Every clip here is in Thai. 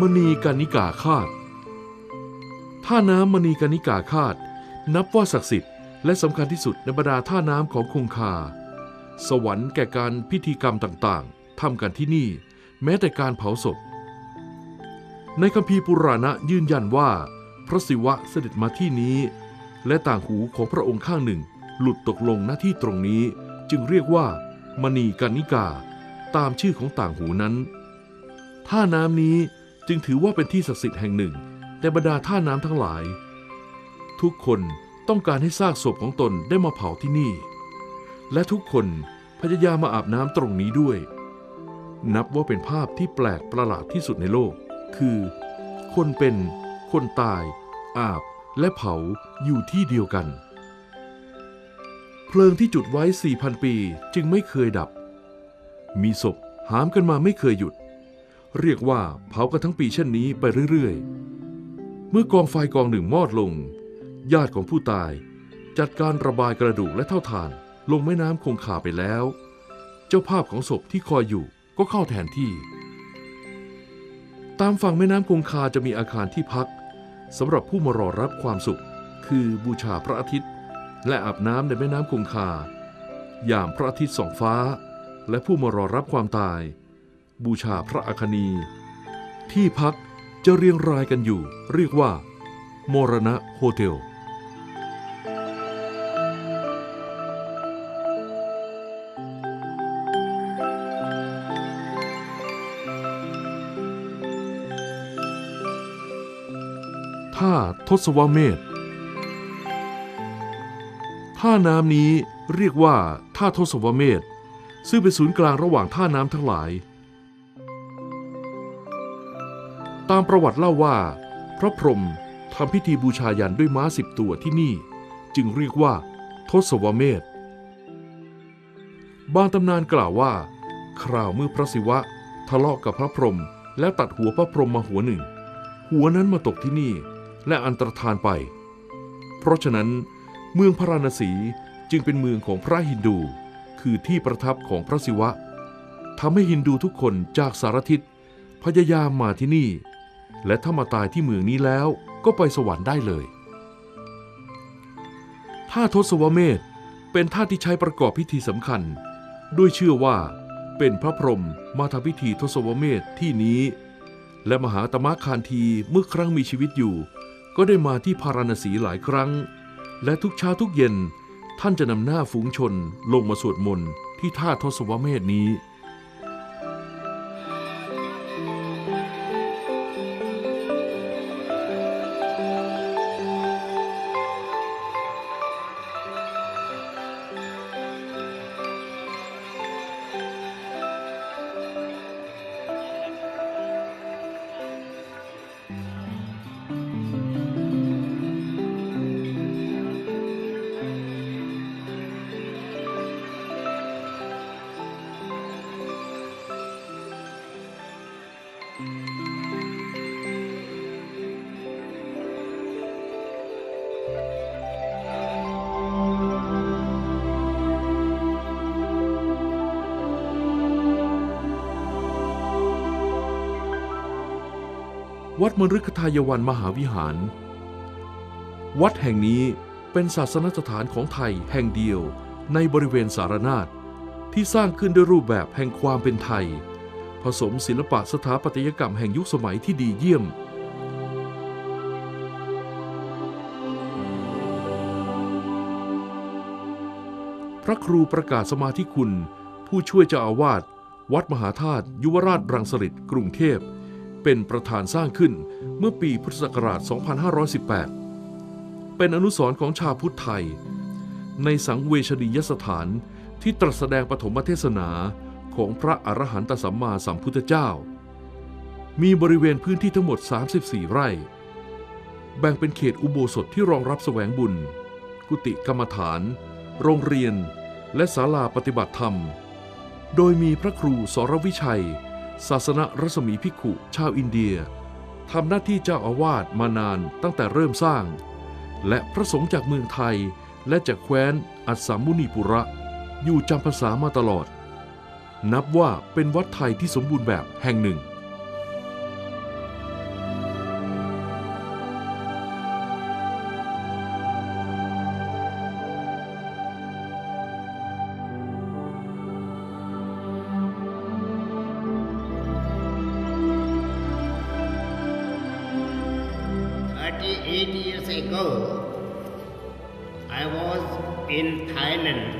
มณีกานิกาคาดท่าน้ำมณีกานิกาคาด นับว่าศักดิ์สิทธิ์และสำคัญที่สุดในบรรดาท่าน้ำของคงคา สวรรค์แก่การพิธีกรรมต่างๆทำกันที่นี่ แม้แต่การเผาศพ ในคัมภีร์ปุราณะยืนยันว่า พระศิวะเสด็จมาที่นี้ และต่างหูของพระองค์ข้างหนึ่ง หลุดตกลงหน้าที่ตรงนี้ จึงเรียกว่า มณีกานิกา ตามชื่อของต่างหูนั้นท่าน้ำนี้ จึงถือว่าเป็นที่ศักดิ์สิทธิ์แห่งหนึ่งในบรรดาท่าน้ำทั้งหลาย ทุกคนต้องการให้ซากศพของตนได้มาเผาที่นี่ และทุกคนพยายามมาอาบน้ำตรงนี้ด้วย นับว่าเป็นภาพที่แปลกประหลาดที่สุดในโลก คือ คนเป็น คนตาย อาบและเผาอยู่ที่เดียวกัน เพลิงที่จุดไว้ 4,000 ปีจึงไม่เคยดับ มีศพหามกันมาไม่เคยหยุด เรียกว่าเผากันทั้งปีเช่นนี้ไปเรื่อยๆ เมื่อกองไฟกองหนึ่งมอดลง ญาติของผู้ตาย จัดการระบายกระดูกและเท่าฐานลงแม่น้ำคงคาไปแล้ว เจ้าภาพของศพที่คอยอยู่ก็เข้าแทนที่ ตามฝั่งแม่น้ำคงคาจะมีอาคารที่พักสำหรับผู้มารอรับความสุข คือบูชาพระอาทิตย์ และอาบน้ำในแม่น้ำคงคา ยามพระอาทิตย์ส่องฟ้า และผู้มารอรับความตาย บูชาพระอาคณีที่พักจะเรียงรายกันอยู่ เรียกว่า มรณะโฮเทล ท่าทศวเมธท่าน้ำนี้เรียกว่าท่าทศวเมธซึ่งเป็นศูนย์กลางระหว่างท่าน้ำทั้งหลาย ตามประวัติเล่าว่า พระพรหมทำพิธีบูชายันด้วยม้าสิบตัวที่นี่ จึงเรียกว่า ทศวเมธบางตำนานกล่าวว่า คราวเมื่อพระศิวะ ทะเลาะกับพระพรหมแล้วตัดหัวพระพรหมมาหัวหนึ่ง หัวนั้นมาตกที่นี่และอันตรธานไป เพราะฉะนั้นเมืองพระราณสีจึงเป็นเมืองของพระฮินดู คือที่ประทับของพระศิวะทำให้ฮินดูทุกคนจากสารทิศพยายามมาที่นี่ และถ้ามาตายที่เมืองนี้แล้วก็ไปสวรรค์ได้เลยท่าทศวเมธเป็นท่าที่ใช้ประกอบพิธีสำคัญ ด้วยเชื่อว่าเป็นพระพรหมมาทำพิธีทศวเมธที่นี้ และมหาตมะคานทีเมื่อครั้งมีชีวิตอยู่ ก็ได้มาที่พาราณสีหลายครั้ง และทุกเช้าทุกเย็นท่านจะนำหน้าฝูงชนลงมาสวดมนต์ที่ท่าทศวเมธนี้ วัดมฤคทายวันมหาวิหาร วัดแห่งนี้เป็นศาสนสถานของไทยแห่งเดียวในบริเวณสารนาฏที่สร้างขึ้นด้วยรูปแบบแห่งความเป็นไทย ผสมศิลปะสถาปัตยกรรมแห่งยุคสมัยที่ดีเยี่ยม พระครูประกาศสมาธิคุณ ผู้ช่วยเจ้าอาวาสวัดมหาธาตุยุวราชรังสฤษกรุงเทพ เป็นประธานสร้างขึ้นเมื่อปีพุทธศักราช 2518 เป็นอนุสรณ์ของชาวพุทธไทย ในสังเวชนียสถานที่ตรัสแสดงปฐมเทศนา ของพระอรหันตสัมมาสัมพุทธเจ้า มีบริเวณพื้นที่ทั้งหมด 34 ไร่ แบ่งเป็นเขตอุโบสถที่รองรับแสวงบุญ กุฏิกรรมฐาน โรงเรียน และศาลาปฏิบัติธรรม โดยมีพระครูสรวิชัย ศาสนรัศมีภิขุชาวอินเดียทำหน้าที่เจ้าอาวาสมานานตั้งแต่เริ่มสร้าง และพระสงฆ์จากเมืองไทยและจากแคว้นอัสสามุนีปุระ อยู่จำภาษามาตลอด นับว่าเป็นวัดไทยที่สมบูรณ์แบบแห่งหนึ่ง Thirty-eight years ago, I was in Thailand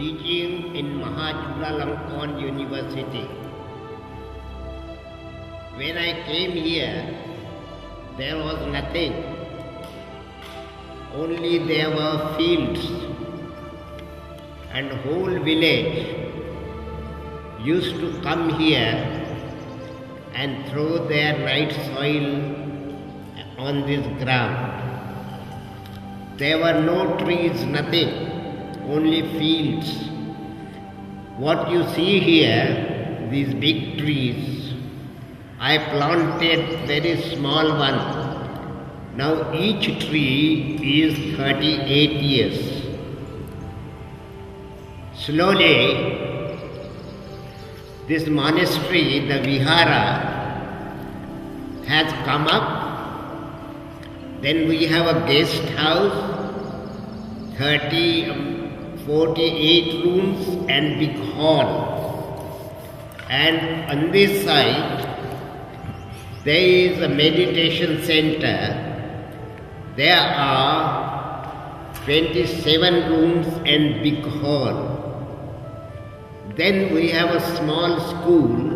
teaching in Mahachulalongkorn University. When I came here, there was nothing. Only there were fields and whole village used to come here and throw their night soil on this ground. There were no trees, nothing, only fields. What you see here, these big trees, I planted very small one. Now each tree is 38 years. Slowly, this monastery, the Vihara, has come up. Then we have a guest house, 30, um, 48 rooms and big hall. And on this side, there is a meditation center. There are 27 rooms and big hall. Then we have a small school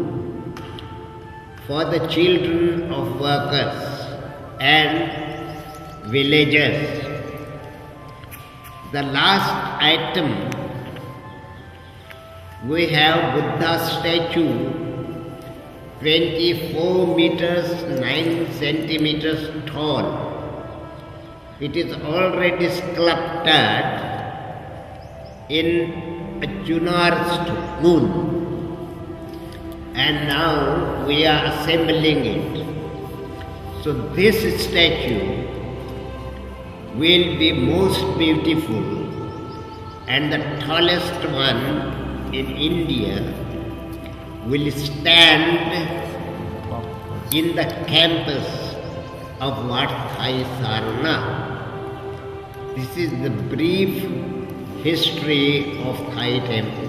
for the children of workers and villagers. The last item we have Buddha statue 24 meters 9 centimeters tall. It is already sculpted in a Junar stone and now we are assembling it. So this statue will be most beautiful and the tallest one in India will stand in the campus of Wat Thai Sarna. This is the brief history of Thai temple.